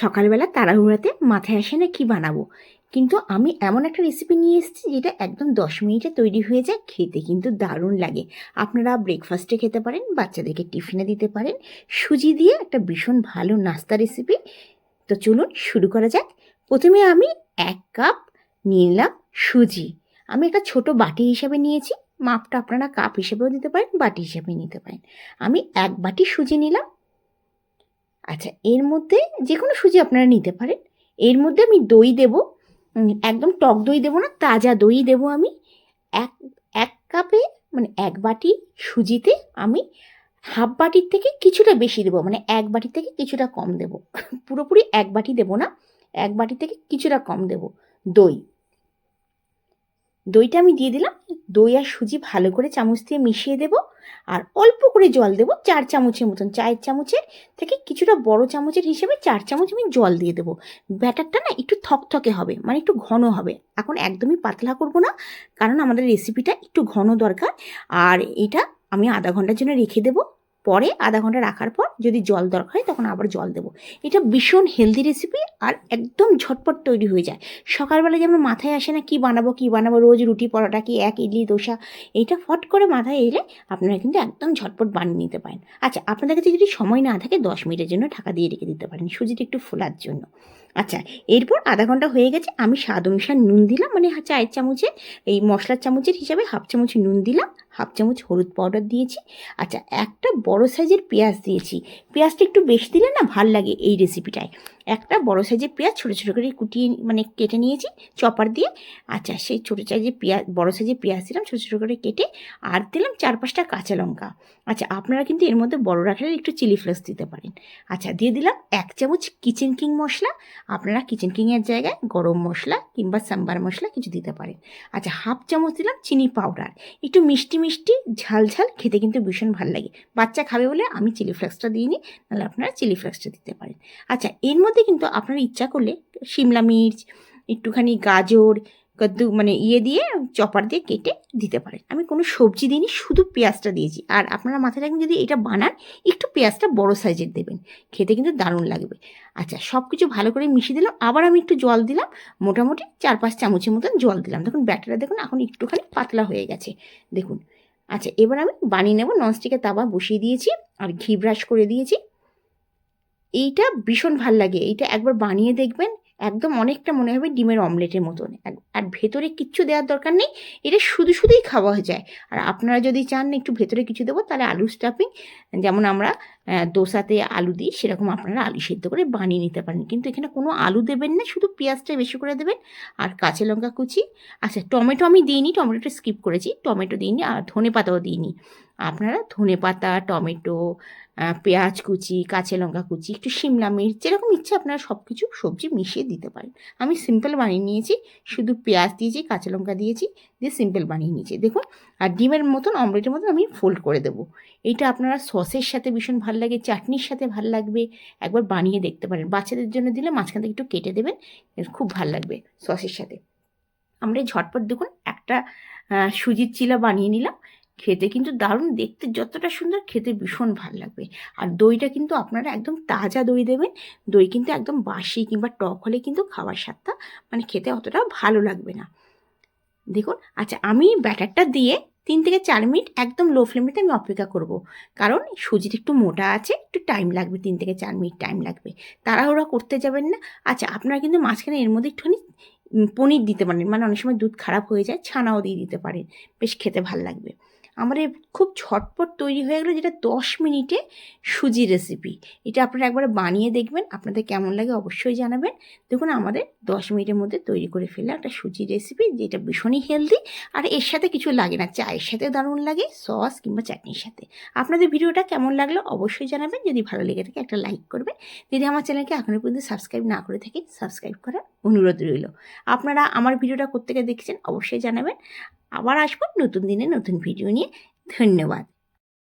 সকালবেলা তাড়াহুড়াতে মাথায় আসে না কী বানাবো। কিন্তু আমি এমন একটা রেসিপি নিয়ে এসেছি যেটা একদম দশ মিনিটে তৈরি হয়ে যায়, খেতে কিন্তু দারুণ লাগে। আপনারা ব্রেকফাস্টে খেতে পারেন, বাচ্চাদেরকে টিফিনে দিতে পারেন। সুজি দিয়ে একটা ভীষণ ভালো নাস্তা রেসিপি তো চলুন শুরু করা যাক। প্রথমে আমি এক কাপ নিয়ে নিলাম সুজি। আমি একটা ছোট বাটি হিসাবে নিয়েছি। মাপটা আপনারা কাপ হিসেবেও দিতে পারেন, বাটি হিসেবে নিতে পারেন। আমি এক বাটি সুজি নিলাম। আচ্ছা এর মধ্যে যে কোনো সুজি আপনারা নিতে পারেন। এর মধ্যে আমি দই দেব। একদম টক দই দেবো না, তাজা দই দেব আমি। এক এক কাপে মানে এক বাটি সুজিতে আমি হাফ বাটির থেকে কিছুটা বেশি দেবো মানে এক বাটি থেকে কিছুটা কম দেবো। পুরোপুরি এক বাটি দেবো না, এক বাটি থেকে কিছুটা কম দেবো দই। দইটা আমি দিয়ে দিলাম। দই আর সুজি ভালো করে চামচ দিয়ে মিশিয়ে দেবো আর অল্প করে জল দেবো চার চামচের মতন। চায়ের চামচের থেকে কিছুটা বড় চামচের হিসেবে চার চামচ আমি জল দিয়ে দেবো। ব্যাটারটা না একটু থকথকে হবে মানে একটু ঘন হবে। এখন একদমই পাতলা করব না, কারণ আমাদের রেসিপিটা একটু ঘন দরকার। আর এটা আমি আধা ঘণ্টার জন্য রেখে দেবো। পরে আধা ঘণ্টা রাখার পর যদি জল দরকার হয় তখন আবার জল দেবো। এটা ভীষণ হেলদি রেসিপি আর একদম ঝটপট তৈরি হয়ে যায়। সকালবেলা যেমন মাথায় আসে না কি বানাবো কি বানাবো, রোজ রুটি, পরোটা কি এক, ইডলি, দোসা, এইটা ফট করে মাথায় এলে আপনারা কিন্তু একদম ঝটপট বানিয়ে নিতে পারেন। আচ্ছা আপনাদের কাছে যদি সময় না থাকে দশ মিনিটের জন্য ঢাকা দিয়ে রেখে দিতে পারেন, সুজিটা একটু ফোলার জন্য। আচ্ছা এরপর আধা ঘণ্টা হয়ে গেছে, আমি স্বাদ অনুসার নুন দিলাম মানে চায়ের চামচে, এই মশলার চামচের হিসাবে হাফ চামচ নুন দিলাম হাফ চামচ হলুদ পাউডার দিয়েছি। আচ্ছা একটা বড় সাইজের পেঁয়াজ দিয়েছি। পেঁয়াজটা একটু বেশি দিলে না ভালো লাগে এই রেসিপিটায় একটা বড় সাইজের পেঁয়াজ ছোটো ছোটো করে কুটিয়ে মানে কেটে নিয়েছি চপার দিয়ে। আচ্ছা সেই ছোটো সাইজের পেঁয়াজ বড় সাইজের পেঁয়াজ দিলাম ছোটো ছোটো করে কেটে আর দিলাম চার পাঁচটা কাঁচা লঙ্কা। আচ্ছা আপনারা কিন্তু এর মধ্যে বড় রাখলে একটু চিলি ফ্লেক্স দিতে পারেন। আচ্ছা দিয়ে দিলাম এক চামচ কিচেন কিং মশলা। আপনারা কিচেন কিংয়ের জায়গায় গরম মশলা কিংবা সাম্বার মশলা কিছু দিতে পারেন। আচ্ছা হাফ চামচ দিলাম চিনি পাউডার একটু মিষ্টি মিষ্টি, ঝাল ঝাল, খেতে কিন্তু ভীষণ ভালো লাগে। বাচ্চা খাবে বলে আমি চিলি ফ্লেক্সটা দিইনি, নাহলে আপনারা চিলি ফ্লেক্সটা দিতে পারেন। আচ্ছা এর মধ্যে কিন্তু আপনারা ইচ্ছা করলে শিমলা মির্চ, একটুখানি গাজর, কদ্দু মানে ইয়ে দিয়ে চপার দিয়ে কেটে দিতে পারেন। আমি কোনো সবজি দিইনি, শুধু পেঁয়াজটা দিয়েছি। আর আপনারা মাথায় রাখবেন, যদি এটা বানান, একটু পেঁয়াজটা বড় সাইজের দেবেন। খেতে কিন্তু দারুণ লাগবে। আচ্ছা সব কিছু ভালো করে মিশিয়ে দিলাম। আবার আমি একটু জল দিলাম। মোটামুটি চার পাঁচ চামচের মতন জল দিলাম। দেখুন, ব্যাটারটা দেখুন, এখন একটুখানি পাতলা হয়ে গেছে। দেখুন আচ্ছা এবার আমি বানিয়ে নেব ননস্টিকের তাওয়া বসিয়ে দিয়েছি আর ঘি ব্রাশ করে দিয়েছি। এইটা ভীষণ ভালো লাগে। এইটা একবার বানিয়ে দেখবেন। একদম অনেকটা মনে হবে ডিমের অমলেটের মতন। আর ভেতরে কিচ্ছু দেওয়ার দরকার নেই, এটা শুধু শুধুই খাওয়া যায়। আর আপনারা যদি চান একটু ভেতরে কিছু দেবো, তাহলে আলু স্টাফিং যেমন আমরা দোসাতে আলু দিই, সেরকম আপনারা আলু সেদ্ধ করে বানিয়ে নিতে পারেন। কিন্তু এখানে কোনো আলু দেবেন না, শুধু পেঁয়াজটা বেশি করে দেবেন আর কাঁচা লঙ্কা কুচি। আচ্ছা টমেটো আমি দিইনি, টমেটোটা স্কিপ করেছি। টমেটো দিইনি আর ধনে পাতাও দিইনি। আপনারা ধনে পাতা টমেটো পেঁয়াজ কুচি, কাঁচা লঙ্কা কুচি, একটু শিমলা মির্চ, যেরকম ইচ্ছে আপনারা সব কিছু সবজি মিশিয়ে দিতে পারেন। আমি সিম্পল বানিয়ে নিয়েছি, শুধু পেঁয়াজ দিয়েছি, কাঁচা লঙ্কা দিয়েছি, দিয়ে সিম্পল বানিয়ে নিয়েছি। দেখুন, আর ডিমের মতন, অমলেটের মতন আমি ফোল্ড করে দেবো। এইটা আপনারা সসের সাথে ভীষণ ভালো লাগে, চাটনির সাথে ভালো লাগবে। একবার বানিয়ে দেখতে পারেন। বাচ্চাদের জন্য দিলে মাঝখান থেকে একটু কেটে দেবেন খুব ভালো লাগবে সসের সাথে। আমরা ঝটপট দেখুন, একটা সুজির চিলা বানিয়ে নিলাম। খেতে কিন্তু দারুণ, দেখতে যতটা সুন্দর, খেতে ভীষণ ভালো লাগবে। আর দইটা কিন্তু আপনারা একদম তাজা দই দেবেন। দই কিন্তু একদম বাসি কিংবা টক হলে কিন্তু খাওয়ার স্বাদটা মানে খেতে অতটা ভালো লাগবে না। দেখুন আচ্ছা আমি ব্যাটারটা দিয়ে তিন থেকে চার মিনিট একদম লো ফ্লেমেতে আমি অপেক্ষা করব। কারণ সুজিটা একটু মোটা আছে, একটু টাইম লাগবে, তিন থেকে চার মিনিট টাইম লাগবে। তাড়াহুড়া করতে যাবেন না। আচ্ছা আপনারা কিন্তু মাঝখানে এর মধ্যে একটুখানি পনির দিতে পারেন। মানে অনেক সময় দুধ খারাপ হয়ে যায়, ছানাও দিয়ে দিতে পারেন। বেশ খেতে ভালো লাগবে। এই খুব ঝটপট তৈরি হয়ে গেলো যেটা দশ মিনিটে সুজি রেসিপি এটা আপনারা একবার বানিয়ে দেখবেন, আপনাদের কেমন লাগে অবশ্যই জানাবেন। দেখুন, আমাদের দশ মিনিটের মধ্যে তৈরি করে ফেললে একটা সুজি রেসিপি যেটা ভীষণই হেলদি আর এর সাথে কিছু লাগে না, চায়ের সাথে দারুণ লাগে সস কিংবা চাটনির সাথে। আপনাদের ভিডিওটা কেমন লাগল অবশ্যই জানাবেন, যদি ভালো লেগে থাকে একটা লাইক করবেন। যদি আমার চ্যানেলকে এখনও পর্যন্ত সাবস্ক্রাইব না করে থাকেন সাবস্ক্রাইব করার অনুরোধ রইল। আপনারা আমার ভিডিওটা কোথেকে দেখছেন অবশ্যই জানাবেন। আবার আসব নতুন দিনে নতুন ভিডিও নিয়ে। ধন্যবাদ।